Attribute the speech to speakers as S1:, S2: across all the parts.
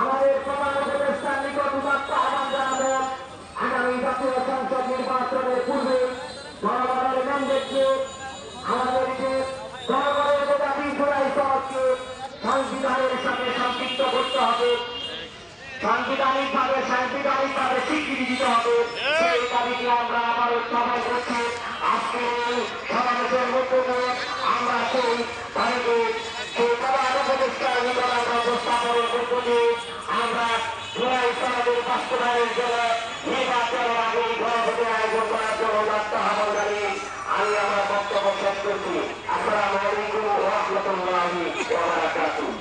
S1: আমাদের প্রধান উপদেষ্টার নিকট উদাত্ত আহ্বান জানাব আগামী জাতীয় সংসদ নির্বাচনের পূর্বে জনগণের ম্যান্ডেটকে আমাদেরকে জনগণের দাবি জোড়াই সমাজকে সংবিধানের সাথে সম্পৃক্ত করতে দিতে হবে সেই আমরা আবার উত্থাপন করছি আজকে সমাবেশের মধ্যে আমরা সেই দাবিকে উপদেষ্টার নিকট আমরা উপস্থাপনের মধ্য দিয়ে আমরা জোড়াই সমাজের বাস্তবায়নের জন্য নির্বাচনের আগে গণভোটের আয়োজন করার জন্য যাত্রা আহ্বান জানিয়ে আমি আমার বক্তব্য শেষ করছি। আসসালামু আলাইকুম রাহমাতুল্লাহি ওয়া বারাকাতুহু।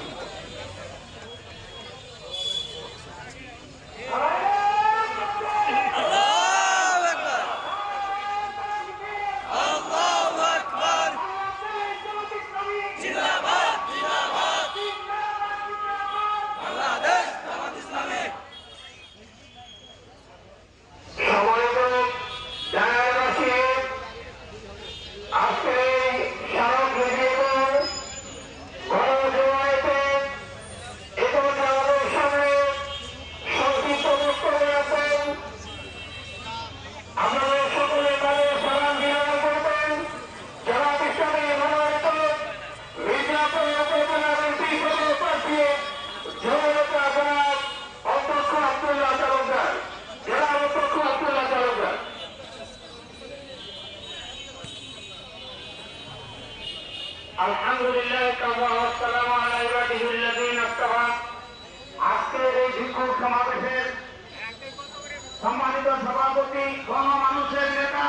S1: সম্মানিত সভাপতি, গণমানুষের নেতা,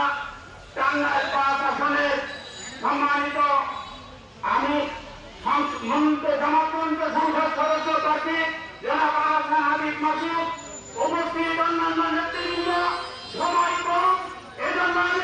S1: টাঙ্গাইল পাঁচ আসনের সম্মানিত আমি জামাতন্ত্র সংসদ সদস্য প্রার্থী জনাব আহসান হাবিব মাসুদ, উপস্থিত অন্যান্য নেতৃবৃন্দ, সময় কম, এজন্য আমি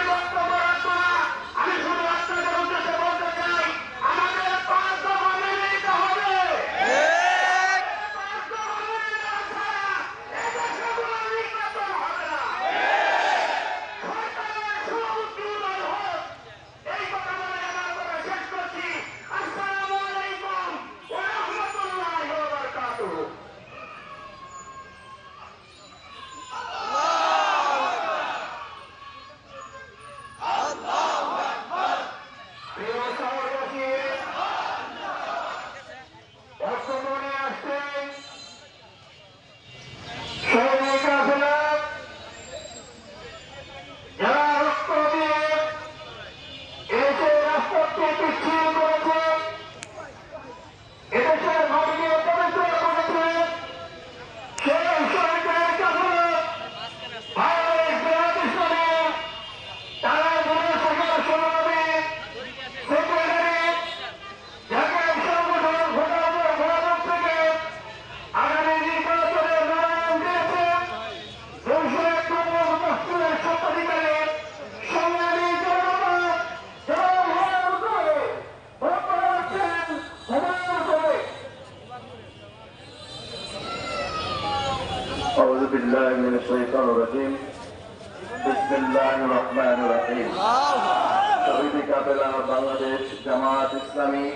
S2: শহীদি বাংলাদেশ জামাত ইসলামী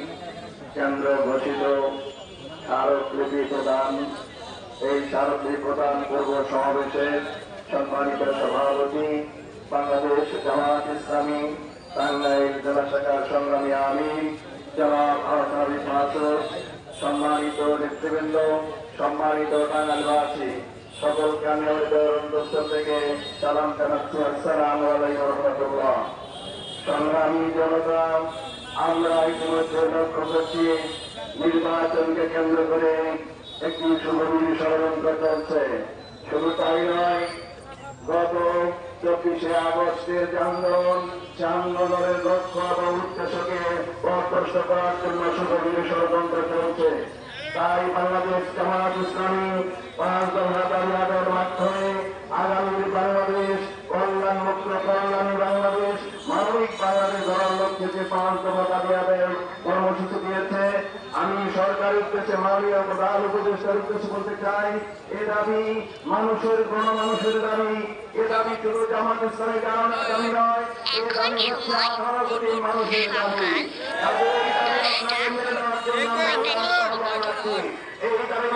S2: কেন্দ্র ঘোষিত স্মারকলিপি প্রদান। এই স্মারকলিপি প্রদান পূর্ব সমাবেশের সম্মানিত সভাপতি বাংলাদেশ জামাত ইসলামী, টাঙ্গাইল জেলা শাখার সংগ্রামী আহসাবি মাসুদ সম্মানিত নেতৃবৃন্দ, সম্মানিত টাঙ্গাইলবাসী, সকলকে আমি আমাদের অন্তস্থ থেকে সালাম জানাচ্ছি। আসসালাম আলাইকুম রহমতুল্লাহ। সংগ্রামী জনতা, আমরা ইতিমধ্যে লক্ষ্য করছি নির্বাচনকে কেন্দ্র করে একটি সুগভীর ষড়যন্ত্র চলছে। শুধু তাই নয়, গত চব্বিশে আগস্টের যে আন্দোলন সে আন্দোলনের লক্ষ্য এবং উদ্দেশ্যকে অপ্রস্ত করার জন্য সুগভীর ষড়যন্ত্র চলছে। তাই বাংলাদেশ জামাত ইসলামী পাঁচ দফা পরিষ্কার
S3: উদ্দেশ্য বলতে চাই এ দাবি মানুষের গণমানুষের দাবি। এ দাবি শুধু জামাত ইসলামের কারণের দাবি নয় এ দাবি হচ্ছে আঠারো কোটি মানুষের দাবি। এই দাবি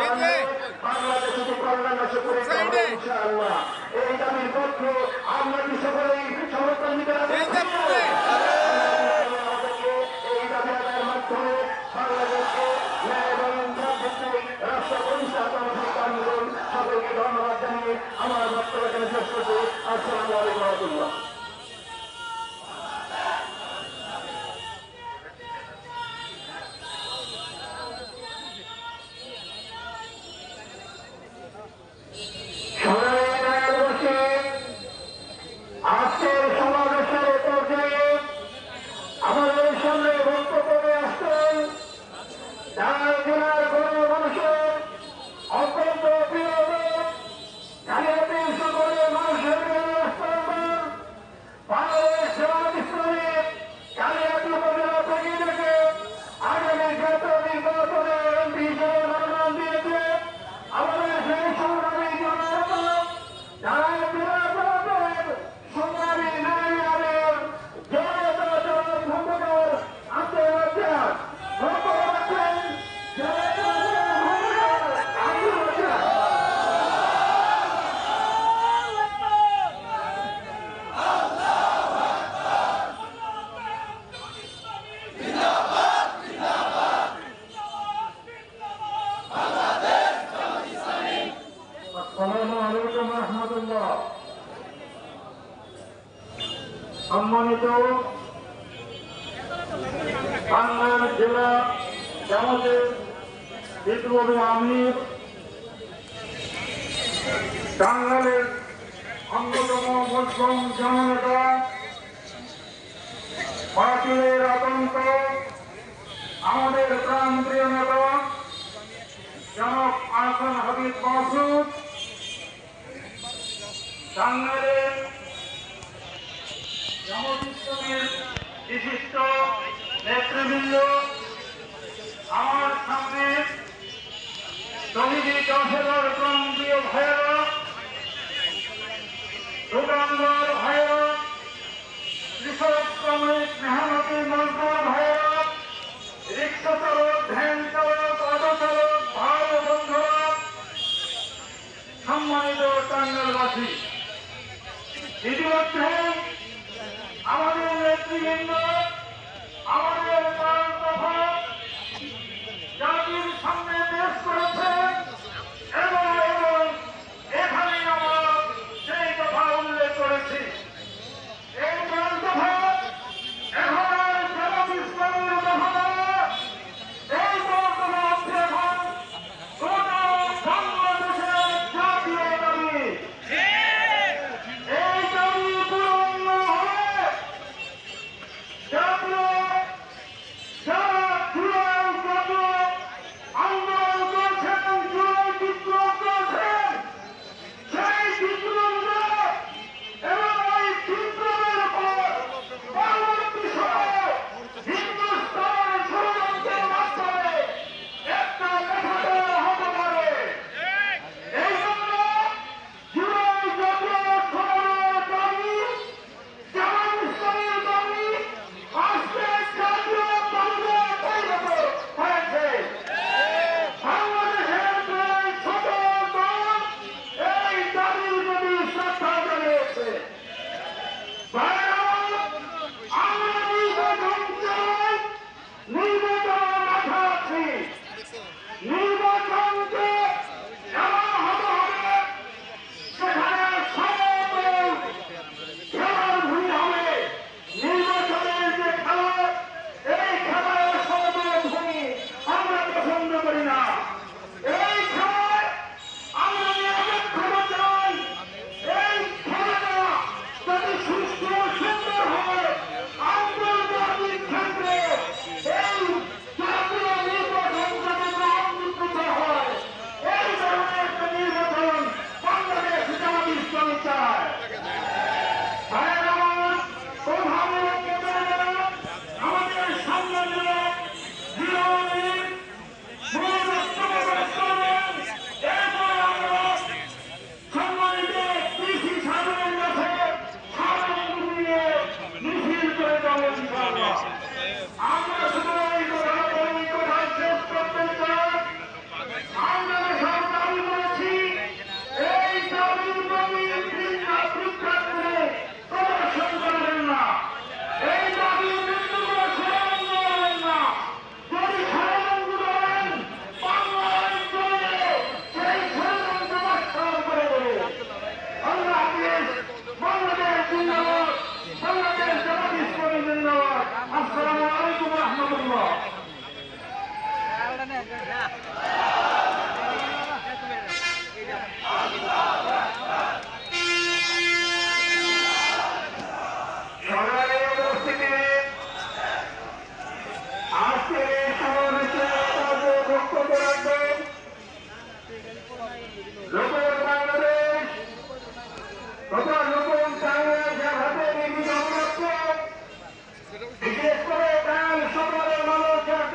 S3: দাবির পক্ষে আমরা কি সকলেই সমর্থন দিতে এই দাবি আদায়ের মাধ্যমে বাংলাদেশ
S1: അസ്സലാമു അലൈക്കും വറഹ്മത്തുള്ളാഹി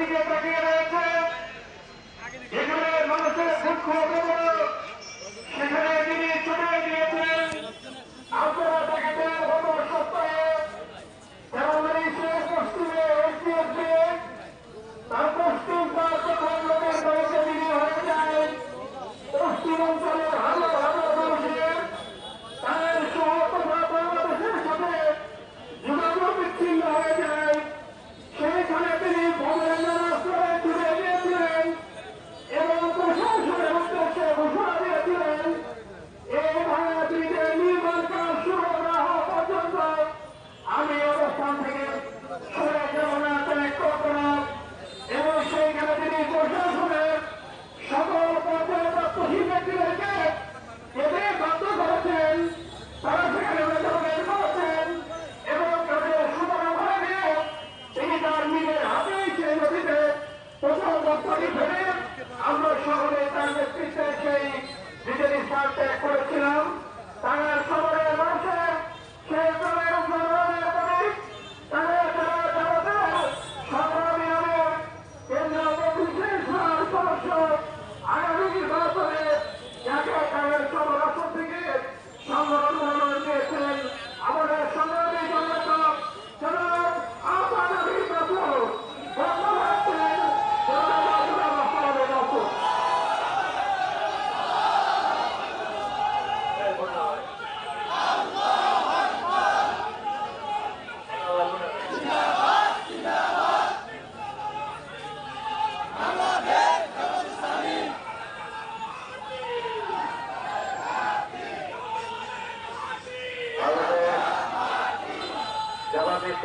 S1: দিকে তাকিয়ে রয়েছে। এখানে মানুষের দুঃখ বেদনা সেখানে তিনি ছুটে গিয়েছেন আপনারা দেখেছেন গত সপ্তাহে বাংলাদেশের পশ্চিমে এসডিএফ তার পশ্চিম তার যখন লোকের বাড়িতে তিনি হয়ে যায় পশ্চিম অঞ্চলের হাজার হাজার মানুষের তাদের সহ তথা বাংলাদেশের সাথে যোগাযোগ বিচ্ছিন্ন হয়ে যায় সেইখানে তিনি ভবনের রাস্তায় ঘুরে গিয়েছিলেন এবং প্রশাসনের উদ্দেশ্যে ঘোষণা দিয়েছিলেন এই ভাঙা ব্রিজের নির্মাণ কাজ শুরু না হওয়া পর্যন্ত আমি অবস্থান থেকে সরে যাব না ত্যাগ করব না এবং সেইখানে তিনি প্রশাসনের সকল পর্যায়প্রাপ্ত শিক্ষার্থীদেরকে যেতে বাধ্য করেছেন তারা সেখানে মেধাবের করেছেন এবং তাদের সুতরাং করে দিয়ে তিনি তার নিজের হাতেই সেই নদীতে প্রথম বক্তব্য ফেলে আমরা সকলে তার নেতৃত্বে সেই নিজের স্থান ত্যাগ করেছিলাম তার শহরের মানুষের সেই দলের উন্নয়নের প্রতি তাদের যারা যারা সংগ্রামী নামের কেন্দ্রীয় মন্ত্রী সদস্য আগামী নির্বাচনে যাকে তাদের সদর আসন থেকে সংগঠন মনোনয়ন দিয়েছেন আমাদের সংগ্রামী জনতা জনাব আহ্বান বাবু বর্তমান ছিলেন জনতা বাবু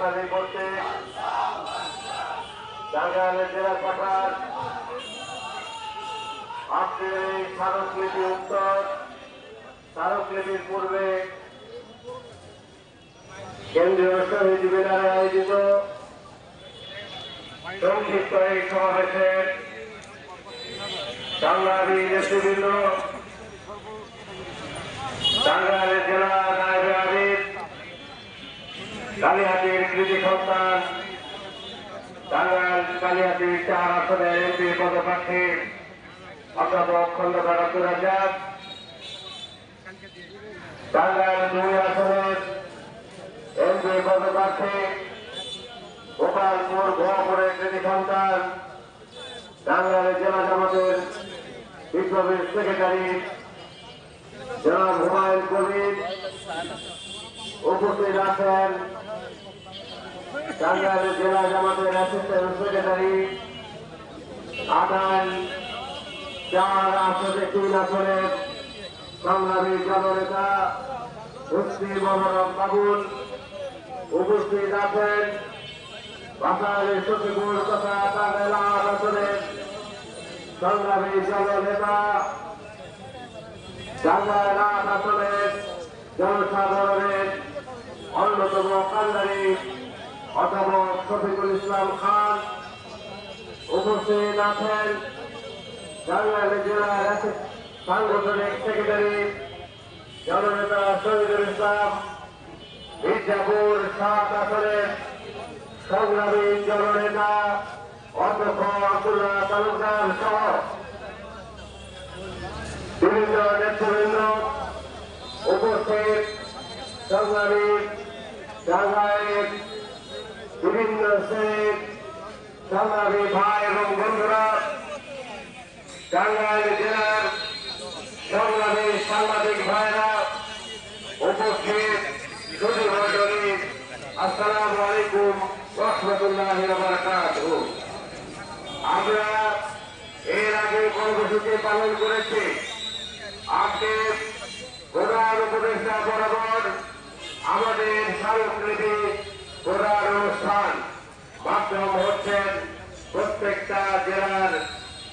S1: ইসলামী করতে টাঙ্গাইলের জেলা শাখার আজকের এই স্মারকলিপি উত্তর, স্মারকলিপির পূর্বে কেন্দ্রীয় শহীদ মিনারে আয়োজিত সংক্ষিপ্ত এই সমাবেশের টাঙ্গাইল নেতৃবৃন্দ টাঙ্গাইলের জেলা নায়বে আবিদ কালিহাতির কৃতি সন্তান কালিহাতির চার আসনের এমপি পদপ্রার্থী অধ্যাপক খন্দকার আব্দুল রাজাক টাঙ্গাইল দুই আসনের এমপি পদপ্রার্থী গোপালপুর গোয়াপুরের কৃতি সন্তান টাঙ্গাইলের জেলা জামাতের বিপ্লবীর সেক্রেটারি জনাব হুমায়ুন কবির উপস্থিত আছেন। টাঙ্গাইল জেলা জামাতের অ্যাসিস্ট্যান্ট সেক্রেটারি আদান চার আসনে তিন আসনের সংগ্রামী জননেতা উপস্থিত আছেন। বাসাইলের সচিবুর তথা টাঙ্গাইল আসনের সংগ্রামী জননেতা টাঙ্গাইল জনসাধারণের অন্যতম কান্ডারি অধ্যাপক শফিকুল ইসলাম খান উপস্থিত আছেন টাঙ্গাইল জেলার সাংগঠনিক সেক্রেটারি জননেতা শহীদুল ইসলাম মির্জাপুর সাত আসনের সংগ্রামী জননেতা অধ্যক্ষ আব্দুল্লাহ তালুকদার সহ বিভিন্ন নেতৃবৃন্দ উপস্থিত সংগ্রামী টাঙ্গাইলের বিভিন্ন শ্রেণির সংগ্রামী ভাই এবং বন্ধুরা, টাঙ্গাইল জেলার সংগ্রামী সাংবাদিক ভাইরা উপস্থিত সুদী মন্ডলী আসসালামু আলাইকুম, রহমতুল্লাহ আমরা এর আগে কর্মসূচি পালন করেছি। আজকে প্রধান উপদেষ্টা বরাবর আমাদের স্মারকলিপি প্রধান অনুষ্ঠান। মাধ্যম হচ্ছেন প্রত্যেকটা জেলার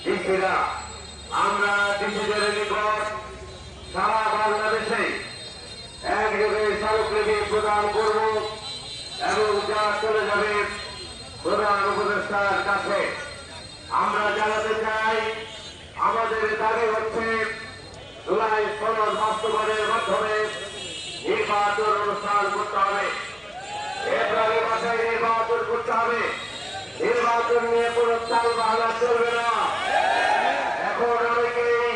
S1: ডিসিরা। আমরা ডিসিদের নিকট সারা বাংলাদেশে একযোগে স্মারকলিপি প্রদান করব এবং যা চলে যাবে প্রধান উপদেষ্টার কাছে। আমরা জানাতে চাই, আমাদের দাবি হচ্ছে জুলাই সনদ বাস্তবায়নের মাধ্যমে নির্বাচন অনুষ্ঠান করতে হবে। ফেব্রুয়ারি মাসে নির্বাচন করতে হবে। নির্বাচন নিয়ে কোনো চাল চলবে না। এখন অনেকেই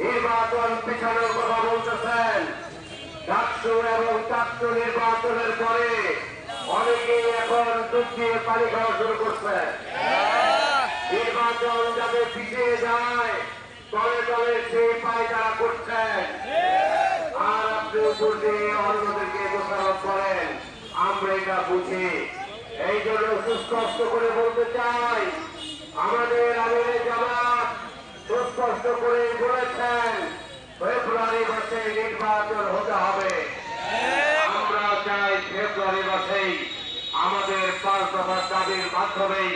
S1: নির্বাচন পিছানোর কথা বলতেছেন। ডাকসু এবং চাকসু নির্বাচনের পরে অনেকেই এখন যাতে পিছিয়ে যায় তলে তলে সেই পায় তারা করছেন। আর আপনি করেন আমরা এটা বুঝি। এই জন্য সুস্পষ্ট করে বলতে চাই, আমাদের আমিরের জামাত সুস্পষ্ট করে বলেছেন, ফেব্রুয়ারি মাসে নির্বাচন হতে হবে। আমরা চাই ফেব্রুয়ারি মাসেই আমাদের পাঁচ দফার দাবির মাধ্যমেই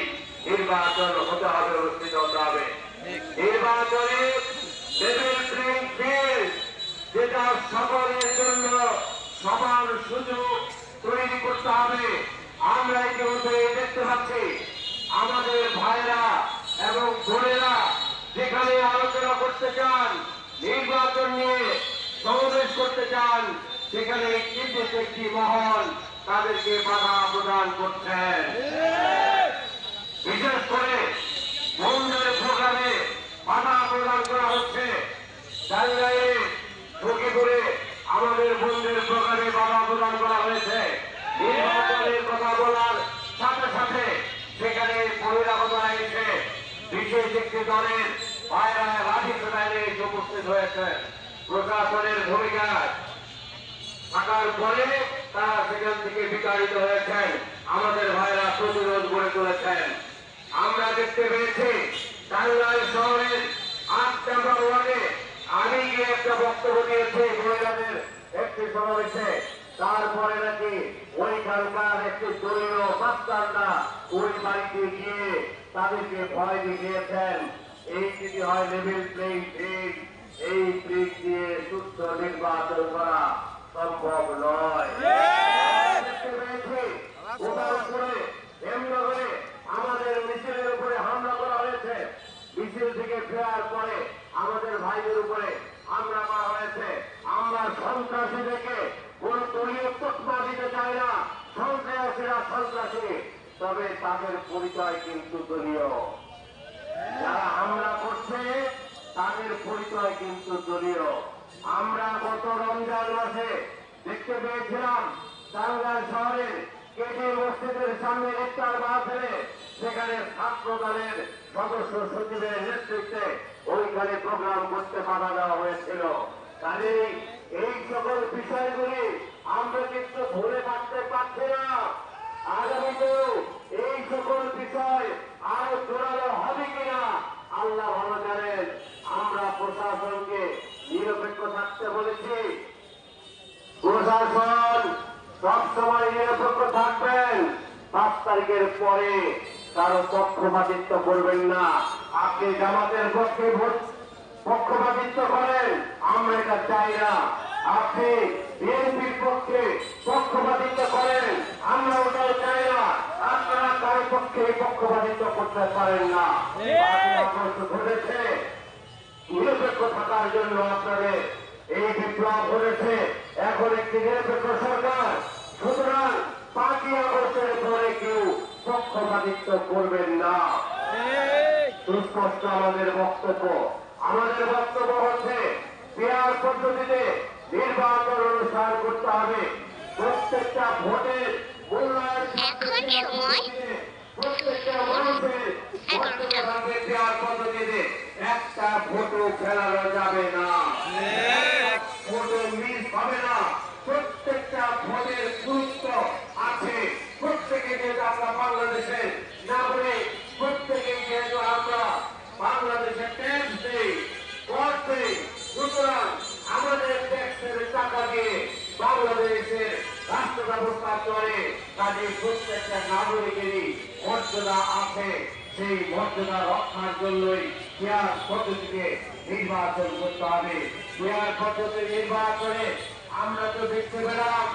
S1: নির্বাচন হতে হবে অনুষ্ঠিত হতে হবে। নির্বাচনে যেটা সকলের জন্য সমান সুযোগ তৈরি করতে হবে। আমরা ইতিমধ্যে দেখতে পাচ্ছি, আমাদের ভাইরা এবং বোনেরা যেখানে আলোচনা করতে চান, নির্বাচন নিয়ে সমাবেশ করতে চান, সেখানে কিন্তু একটি মহল তাদেরকে বাধা প্রদান করছেন। বিশেষ করে বন্ধের প্রোগ্রামে বাধা প্রদান করা হচ্ছে। সখীপুরে আমাদের বন্ধের প্রোগ্রামে বাধা প্রদান করা হয়েছে নির্বাচনের বলার সাথে সাথে সেখানে বহিরাগত আইনছে বিশেষ একটি দলের ভাইরা লাঠি প্রদানে উপস্থিত হয়েছে। প্রশাসনের ভূমিকা থাকার পরে তারা সেখান থেকে বিতাড়িত হয়েছেন। আমাদের ভাইরা প্রতিরোধ গড়ে তুলেছেন। আমরা দেখতে পেয়েছি, টাঙ্গাইল শহরের আট নম্বর ওয়ার্ডে আমি একটা বক্তব্য দিয়েছি মহিলাদের একটি সমাবেশে। তারপরে নাকি ওইখানকার একটি দলীয় বাচ্চারা ওই বাড়িতে গিয়ে তাদেরকে ভয় দেখিয়েছেন। এই যদি হয় লেভেল প্লেইং ফিল্ড এই ফিল্ড দিয়ে সুস্থ নির্বাচন করা সম্ভব নয়। আমাদের মিছিলের উপরে হামলা করা হয়েছে। মিছিল থেকে ফেরার পরে আমাদের ভাইদের উপরে হামলা করা হয়েছে আমরা সন্ত্রাসী দেখে কোন দলীয় তৎপা দিতে চাই না সন্ত্রাসীরা সন্ত্রাসী তবে তাদের পরিচয় কিন্তু দলীয় যারা হামলা করছে তাদের পরিচয় কিন্তু দলীয় আমরা গত রমজান মাসে দেখতে পেয়েছিলাম টাঙ্গাইল শহরের কেটে মসজিদের সামনে ইফতার মাহফিলে সেখানে ছাত্র দলের সদস্য সচিবের নেতৃত্বে ওইখানে প্রোগ্রাম করতে বাধা দেওয়া হয়েছিল। কাজেই এই সকল বিষয়গুলি আমরা কিন্তু ধরে রাখতে পারছি না। আগামীতেও এই সকল বিষয় আরও জোরালো হবে কিনা আল্লাহ ভালো জানেন। আমরা প্রশাসনকে নিরপেক্ষ থাকতে বলেছি। প্রশাসন সবসময় নিরপেক্ষ থাকবেন। পাঁচ তারিখের পরে কারও পক্ষপাতিত্ব করবেন না। আপনি জামাতের পক্ষে পক্ষপাতিত্ব করেন, আমরা এটা চাই না। আপনি বিএনপির পক্ষে পক্ষপাতিত্ব করেন, আমরা ওটাও চাই না। আপনারা কারও পক্ষে পক্ষপাতিত্ব করতে পারেন না। ঘটেছে। নিরপেক্ষ থাকার জন্য আপনাদের এই বিপ্লব হয়েছে এখন একটি নিরপেক্ষ সরকার। সুতরাং পাঁচই আগস্টের পরে কেউ পক্ষপাতিত্ব করবেন না। সুস্পষ্ট আমাদের বক্তব্য। আমাদের বক্তব্য হচ্ছে পেয়ার পদ্ধতিতে নির্বাচন অনুষ্ঠান করতে হবে। প্রত্যেকটা ভোটের মূল্যায়ন
S4: এখন সময়
S1: প্রত্যেকটা মানুষের ভোটটা পদ্ধতিতে। একটা ভোটও ফেলানো যাবে না। ভোটও মিস হবে না প্রত্যেকটা ভোটের গুরুত্ব আছে প্রত্যেকে যেহেতু আমরা বাংলাদেশের নাগরিক প্রত্যেকে যেহেতু আমরা বাংলাদেশের ট্যাক্স দিই কর দিই সুতরাং আমাদের ট্যাক্সের টাকা দিয়ে বাংলাদেশের রাষ্ট্র ব্যবস্থা চলে কাজে প্রত্যেকটা নাগরিকেরই মর্যাদা আছে সেই মর্যাদা রক্ষার জন্যই পেয়ার পদ্ধতিকে নির্বাচন করতে হবে নির্বাচনে আমরা তো দেখতে পেলাম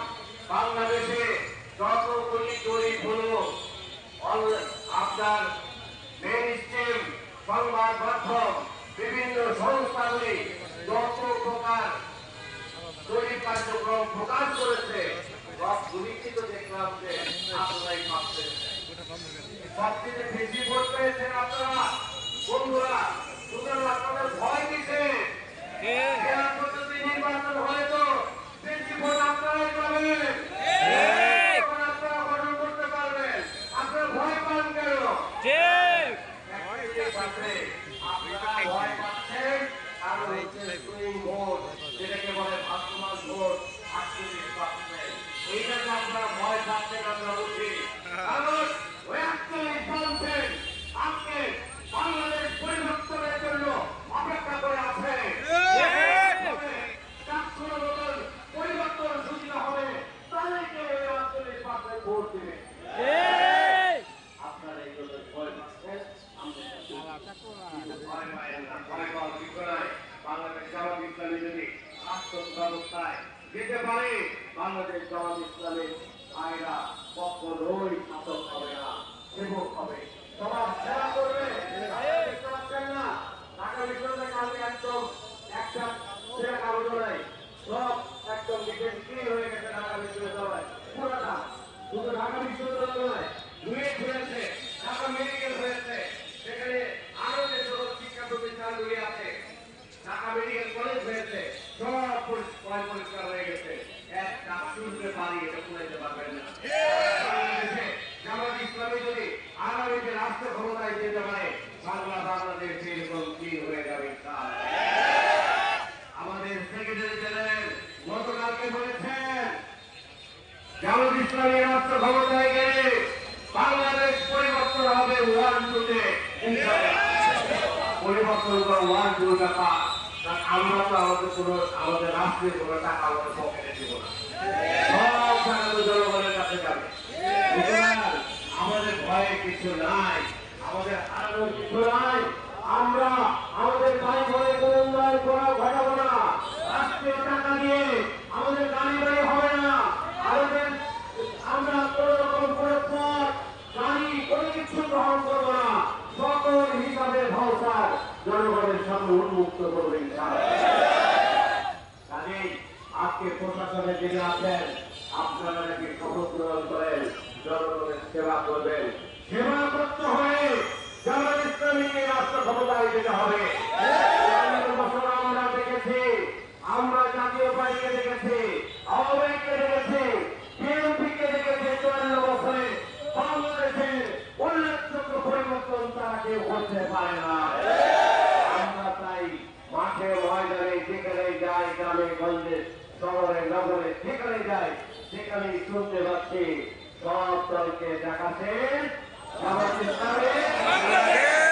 S1: গ্রামে গঞ্জে শহরে নগরে যেখানে যায় সেখানে শুনতে পাচ্ছি। সব দলকে দেখাচ্ছেন। আমাদের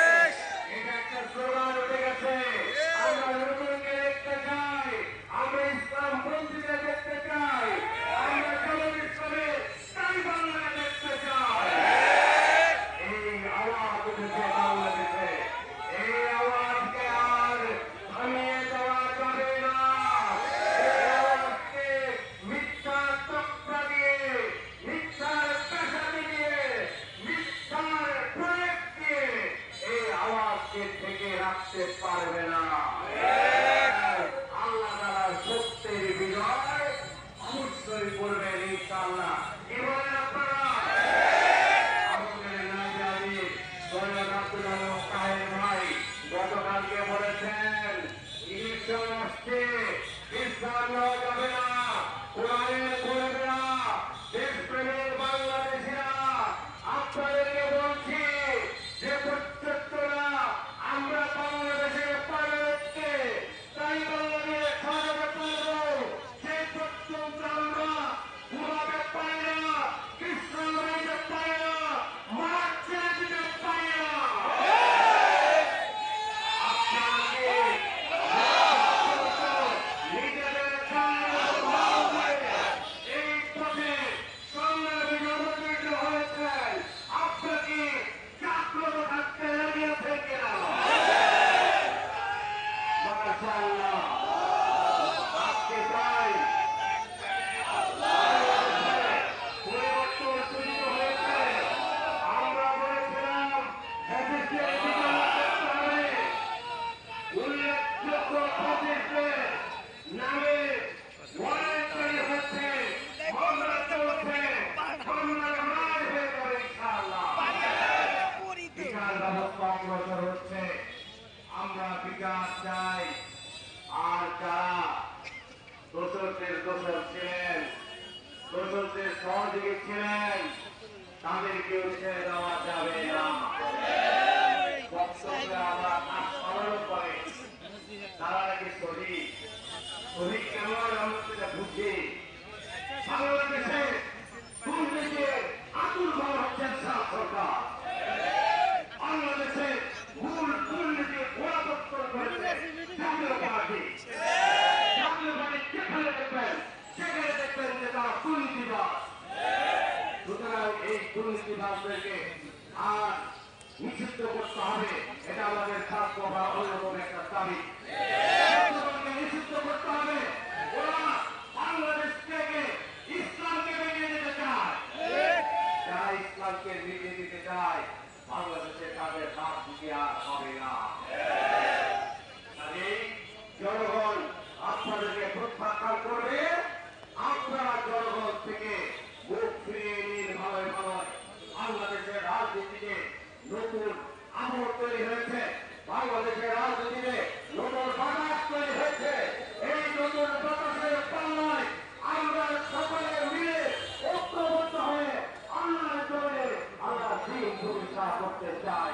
S1: আমরা করতে চাই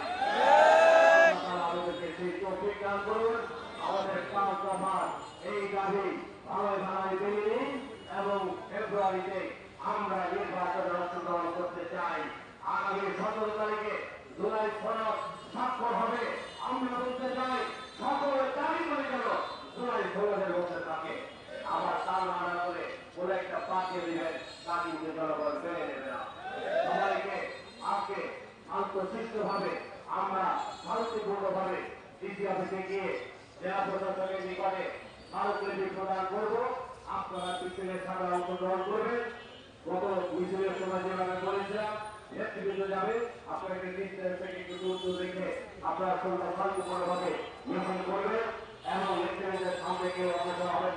S1: সেই তৌফিক দান করুন আমাদের পাঁচ দফার এই দাবি ভালোই ভালোই মেনে এবং ফেব্রুয়ারিতে আমরা নির্বাচনে অংশগ্রহণ করতে চাই আগামী সতেরো তারিখে জুলাই সনদ স্বাক্ষর হবে আমরা বলতে চাই সকল দাবি করে গেল জুলাই সনদের মধ্যে থাকে আবার তার মানা করে কোনো একটা পাঠিয়ে দিবেন তা কিন্তু জনগণ মেনে নেবে না। সবাইকে আজকে আত্মসৃষ্টভাবে আমরা শান্তিপূর্ণভাবে ডিসি গিয়ে জেলা প্রশাসনের নিকটে স্মারকলিপি প্রদান করব। আপনারা পিছনে সাদা অংশগ্রহণ করবেন। গত মিছিলের সময় যেভাবে বলেছিলাম যাবে আপনাকে ডিস্টেন্স থেকে একটু দূরত্ব রেখে আপনারা শান্তিপূর্ণভাবে করবেন এবং সামনে কেউ অগ্রসর হবে